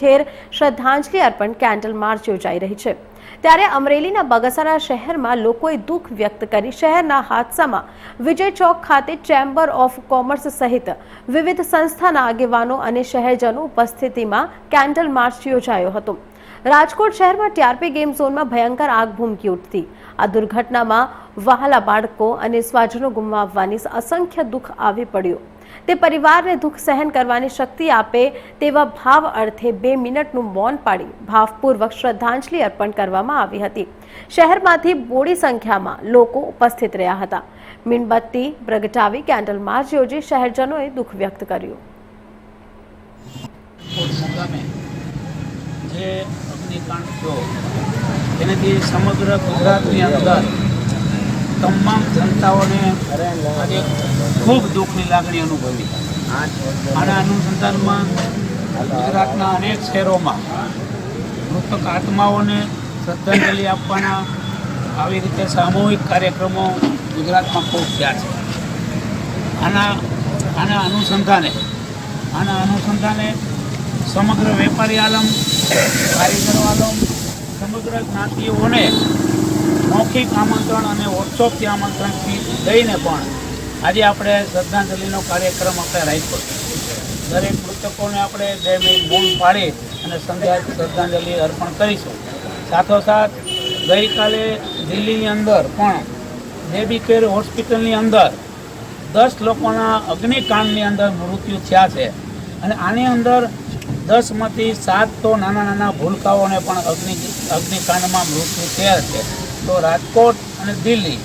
ઠેર શ્રદ્ધાંજલિ અર્પણ કેન્ડલ માર્ચ યોજાઈ રહી છે. ત્યારે અમરેલીના બગસરા શહેરમાં લોકોએ દુઃખ વ્યક્ત કરી શહેરના હાદસામાં વિજય ચોક ખાતે ચેમ્બર ઓફ કોમર્સ સહિત વિવિધ સંસ્થાના આગેવાનો અને શહેરજનો ઉપસ્થિતિમાં કેન્ડલ માર્ચ યોજાયો હતો. રાજકોટ શહેરમાં ટીઆરપી ગેમ ઝોનમાં ભયંકર આગ ભૂમકી ઉઠતી. આ દુર્ઘટનામાં વહાલા બાળકો અને સ્વાજનો ગુમાવવાની અસંખ્ય દુઃખ આવી પડ્યું. તે પરિવારને દુઃખ સહન કરવાની શક્તિ આપે તેવા ભાવ અર્થે બે મિનિટનું મૌન પાડી ભાવપૂર્વક શ્રદ્ધાંજલિ અર્પણ કરવામાં આવી હતી. શહેરમાંથી બોડી સંખ્યામાં લોકો ઉપસ્થિત રહ્યા હતા. મીણબત્તી, પ્રગટાવી, કેન્ડલ માર્ચ યોજી શહેરજનોએ દુઃખ વ્યક્ત કર્યું. અગ્નિકાંડ થયો તેનાથી સમગ્ર ગુજરાતની અંદર તમામ જનતાઓને આજે ખૂબ દુઃખની લાગણી અનુભવી. આના અનુસંધાનમાં ગુજરાતના અનેક શહેરોમાં મૃતક આત્માઓને શ્રદ્ધાંજલિ આપવાના આવી રીતે સામૂહિક કાર્યક્રમો ગુજરાતમાં ખૂબ થયા છે. આના આના અનુસંધાને આના અનુસંધાને સમગ્ર વેપારી આલમ કારીગરો આલમ સમગ્ર જ્ઞાતિઓને મૌખિક આમંત્રણ અને વોટ્સઅપથી આમંત્રણથી લઈને પણ આજે આપણે શ્રદ્ધાંજલિનો કાર્યક્રમ આપણે રાખ્યો દરેક મૃતકોને આપણે બે મિનિટ મૌન પાડી અને સંધ્યા શ્રદ્ધાંજલિ અર્પણ કરીશું. સાથોસાથ ગઈકાલે દિલ્હીની અંદર પણ બેબી કેર હોસ્પિટલની અંદર દસ લોકોના અગ્નિકાંડની અંદર મૃત્યુ થયા છે. અને આની અંદર દસમાંથી સાત તો નાના નાના ભૂલકાઓને પણ અગ્નિ અગ્નિકાંડમાં મૃત્યુ થયા છે. તો રાજકોટ અને દિલ્હી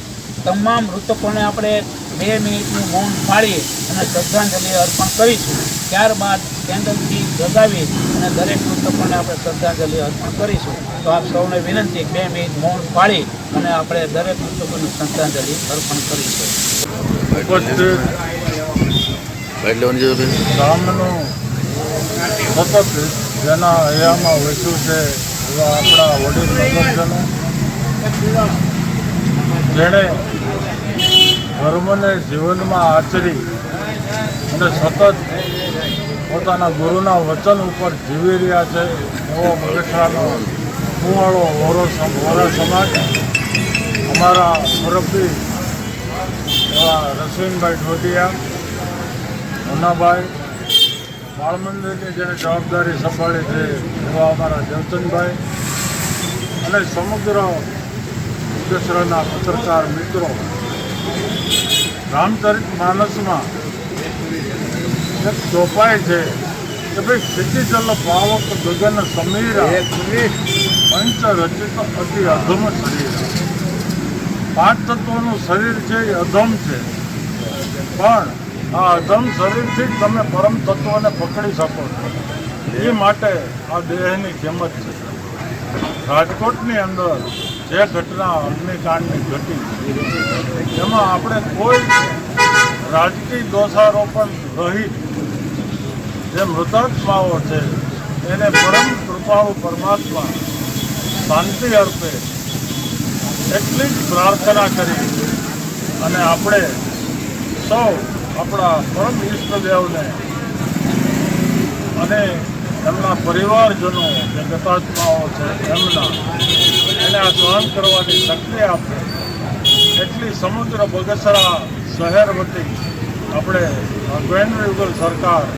તમામ મૃતકોને આપણે બે મિનિટનું મૌન પાડી અને શ્રદ્ધાંજલિ અર્પણ કરીશું. ત્યારબાદ કેન્ડલથી જગાવી અને દરેક મૃતકોને આપણે શ્રદ્ધાંજલિ અર્પણ કરીશું. તો આપ સૌને વિનંતી બે મિનિટ મૌન પાડી અને આપણે દરેક મૃતકોને શ્રદ્ધાંજલિ અર્પણ કરીશું. સતત જેના હયામાં વેચ્યું છે એવા આપણા વડીલ નગરજનો જેણે ધર્મને જીવનમાં આચરી અને સતત પોતાના ગુરુના વચન ઉપર જીવી રહ્યા છે એવો મગેઠાનો કુંવાળો વોરો વોરા સમાજ અમારા મુરબ્બી એવા રશ્મિનભાઈ ઢોટિયા મુન્નાભાઈ બાળ મંદિરની જેને જવાબદારી સંભાળી છે એવા અમારા દેવચંદભાઈ અને સમગ્ર ઉદ્દેશ્વરના પત્રકાર મિત્રો. રામચરિત માનસમાં એક ચોપાય છે કે ભાઈ ક્ષિતિજલ પાવક ગગન સમીરા પંચ રચિત અતિ અધમ શરીર. પાંચ તત્વોનું શરીર છે એ અધમ છે. પણ આ અધમ શરીરથી જ તમે પરમ તત્વને પકડી શકો છો. એ માટે આ દેહની કિંમત છે. રાજકોટની અંદર જે ઘટના અગ્નિકાંડની ઘટી, એમાં આપણે કોઈ રાજકીય દોષારોપણ રહિત જે મૃતાત્માઓ છે, એને પરમ કૃપાળુ પરમાત્મા શાંતિ અર્પે એટલી જ પ્રાર્થના કરી અને આપણે સૌ આપણા પરમ ઈષ્ટદેવને અને એમના પરિવારજનો જે ગતાત્માઓ છે, એમના એને આ સહન કરવાની શક્તિ આપે. એટલી સમુદ્ર બગસરા શહેર વતી આપણે કેન્દ્ર સરકાર